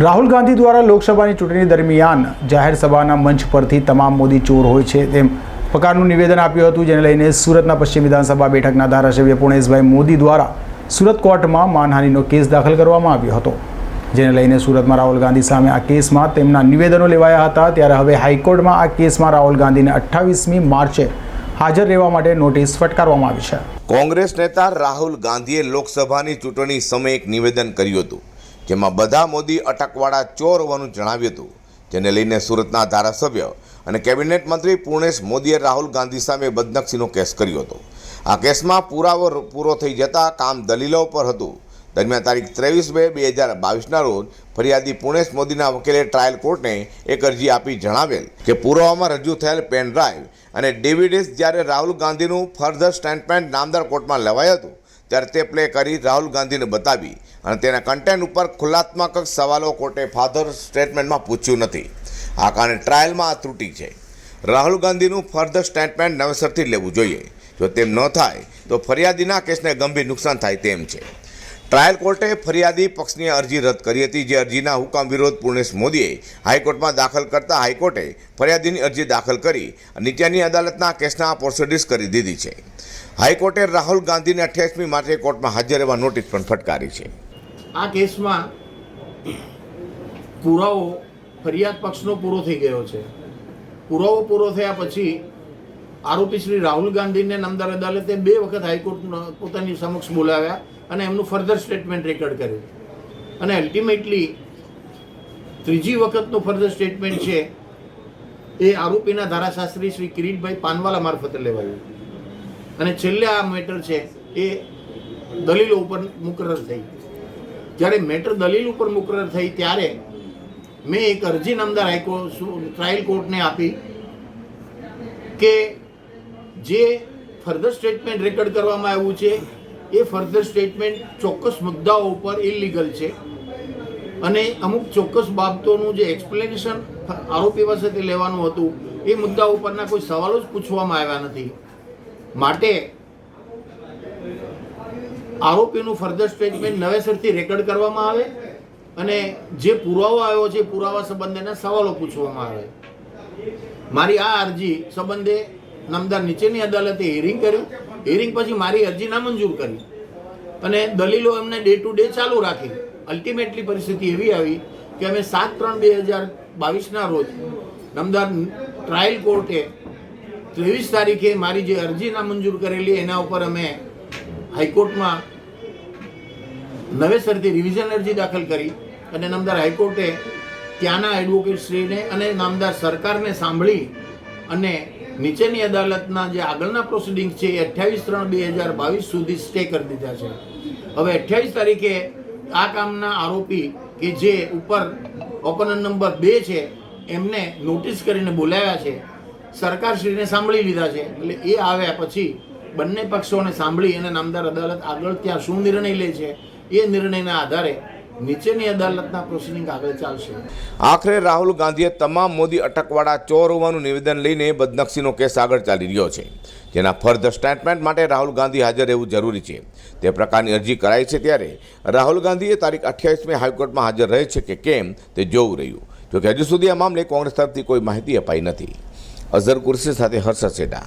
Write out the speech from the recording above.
રાહુલ ગાંધી દ્વારા લોકસભાની ચૂંટણી દરમિયાન જાહેર સભાના મંચ પરથી તમામ મોદી ચોર હોય છે તેમ પ્રકારનું નિવેદન આપ્યું હતું, જેને લઈને સુરતના પશ્ચિમ વિધાનસભા બેઠકના ધારાસભ્ય પુણેશભાઈ મોદી દ્વારા સુરત કોર્ટમાં માનહાનિનો કેસ દાખલ કરવામાં આવ્યો હતો. જેને લઈને સુરતમાં રાહુલ ગાંધી સામે આ કેસમાં તેમના નિવેદનો લેવાયા હતા. ત્યારે હવે હાઈકોર્ટમાં આ કેસમાં રાહુલ ગાંધીને અઠ્ઠાવીસમી માર્ચે હાજર રહેવા માટે નોટિસ ફટકારવામાં આવી છે. કોંગ્રેસ નેતા રાહુલ ગાંધીએ લોકસભાની ચૂંટણી સમયે એક નિવેદન કર્યું હતું. જેમાં બધા મોદી અટકવાળા ચોર હોવાનું જણાવ્યું હતું. જેને લઈને સુરતના ધારાસભ્ય અને કેબિનેટ મંત્રી પૂર્ણેશ મોદીએ રાહુલ ગાંધી સામે બદનક્ષીનો કેસ કર્યો હતો. આ કેસમાં પુરાવો પૂરો થઈ જતાં કામ દલીલો પર હતું. દરમિયાન તારીખ ત્રેવીસ બે બે હજાર બાવીસના રોજ ફરિયાદી પૂર્ણેશ મોદીના વકીલે ટ્રાયલ કોર્ટને એક અરજી આપી જણાવેલ કે પુરાવામાં રજૂ થયેલ પેન ડ્રાઈવ અને ડીવીડીસ જ્યારે રાહુલ ગાંધીનું ફર્ધર સ્ટેન્ડમેન્ટ નામદાર કોર્ટમાં લેવાયું હતું ત્યારે તે પ્લે કરી રાહુલ ગાંધીને બતાવી અને તેના કન્ટેન્ટ ઉપર ખુલ્લાત્મક સવાલો કોર્ટે ફાધર સ્ટેટમેન્ટમાં પૂછ્યું નથી. આ કારણે ટ્રાયલમાં આ ત્રુટિ છે. રાહુલ ગાંધીનું ફર્ધર સ્ટેટમેન્ટ નવેસરથી લેવું જોઈએ. જો તેમ ન થાય, તો ફરિયાદીના કેસને ગંભીર નુકસાન થાય તેમ છે. ટ્રાયલ કોર્ટે ફરિયાદી પક્ષની અરજી રદ કરી હતી, જે અરજીના હુકમ વિરોધ પૂર્ણેશ મોદીએ હાઈકોર્ટમાં દાખલ કરતા હાઈકોર્ટે ફરિયાદીની અરજી દાખલ કરી નીચેની અદાલતના કેસના પ્રોસિડિસ કરી દીધી છે. હાઈકોર્ટે રાહુલ ગાંધીને અઠ્યાસમી માર્ચે કોર્ટમાં હાજર રહેવા નોટિસ પણ ફટકારી છે. આ કેસમાં પુરાવો ફરિયાદ પક્ષનો પૂરો થઈ ગયો છે. પુરાવો પૂરો થયા પછી આરોપી શ્રી રાહુલ ગાંધીને નામદાર અદાલતે બે વખત હાઈકોર્ટ પોતાની સમક્ષ બોલાવ્યા. અને એમનું ફર્ધર સ્ટેટમેન્ટ રેકોર્ડ કર્યું. અને અલ્ટિમેટલી ત્રીજી વખતનું ફર્ધર સ્ટેટમેન્ટ છે, એ આરોપીના ધારાશાસ્ત્રી શ્રી કિરીટભાઈ પાનવાલા મારફતે લેવાયું. અને છેલ્લે આ મેટર છે, એ દલીલો ઉપર મુકરર થઈ. જ્યારે મેટર દલીલ ઉપર મુકરર થઈ, ત્યારે મેં એક અરજી નામદાર હાઈકોર્ટ ટ્રાયલ કોર્ટને આપી કે જે ફર્ધર સ્ટેટમેન્ટ રેકોર્ડ કરવામાં આવ્યું છે એ ફર્ધર સ્ટેટમેન્ટ ચોક્કસ મુદ્દાઓ ઉપર ઇલીગલ છે. અને અમુક ચોક્કસ બાબતોનું જે એક્સપ્લેનેશન આરોપી પાસેથી લેવાનું હતું, એ મુદ્દા ઉપરના કોઈ સવાલો જ પૂછવામાં આવ્યા નથી. માટે આરોપીનું ફર્ધર સ્ટેટમેન્ટ નવેસરથી રેકોર્ડ કરવામાં આવે અને જે પુરાવો આવ્યો છે પુરાવા સંબંધેના સવાલો પૂછવામાં આવે. મારી આ અરજી સંબંધે નામદાર નીચેની અદાલતે હિયરિંગ કર્યું. હિયરિંગ પછી મારી અરજી નામંજૂર કરી. અને દલીલો એમને ડે ટુ ડે ચાલુ રાખી. અલ્ટિમેટલી પરિસ્થિતિ એવી આવી કે અમે સાત ત્રણ બે હજાર બાવીસના રોજ નમદાર ટ્રાયલ કોર્ટે ત્રેવીસ તારીખે મારી જે અરજી નામંજૂર કરેલી એના ઉપર અમે હાઈકોર્ટમાં નવેસરથી રિવિઝન અરજી દાખલ કરી અને નામદાર હાઈકોર્ટે ત્યાંના એડવોકેટશ્રીને અને નામદાર સરકારને સાંભળી અને નીચેની અદાલતના જે આગળના પ્રોસિડિંગ છે એ અઠ્યાવીસ ત્રણ બે હજાર બાવીસ સુધી સ્ટે કરી દીધા છે. હવે અઠ્યાવીસ તારીખે આ કામના આરોપી કે જે ઉપર ઓપનર નંબર બે છે, એમને નોટિસ કરીને બોલાવ્યા છે. સરકારશ્રીને સાંભળી લીધા છે. એટલે એ આવ્યા પછી બંને પક્ષોને સાંભળી અને નામદાર અદાલત આગળ ત્યાં શું નિર્ણય લે છે એ નિર્ણયના આધારે નીચેની અદાલતના પ્રોસિડિંગ આગળ ચાલશે. આખરે રાહુલ ગાંધીએ તમામ મોદી અટકવાળા ચોર હોવાનું નિવેદન લઈને બદનક્ષીનો કેસ આગળ ચાલી રહ્યો છે. જેના ફર્ધર સ્ટેટમેન્ટ માટે રાહુલ ગાંધી હાજર રહેવું જરૂરી છે. તે પ્રકારની અરજી કરાઈ છે ત્યારે રાહુલ ગાંધીએ તારીખ અઠ્યાવીસમી હાઈકોર્ટમાં હાજર રહે છે કે કેમ તે જોવું રહ્યું. જોકે હજુ સુધી આ મામલે કોંગ્રેસ તરફથી કોઈ માહિતી અપાઈ નથી. અઝર કુર્સી સાથે હર્ષદ સેટા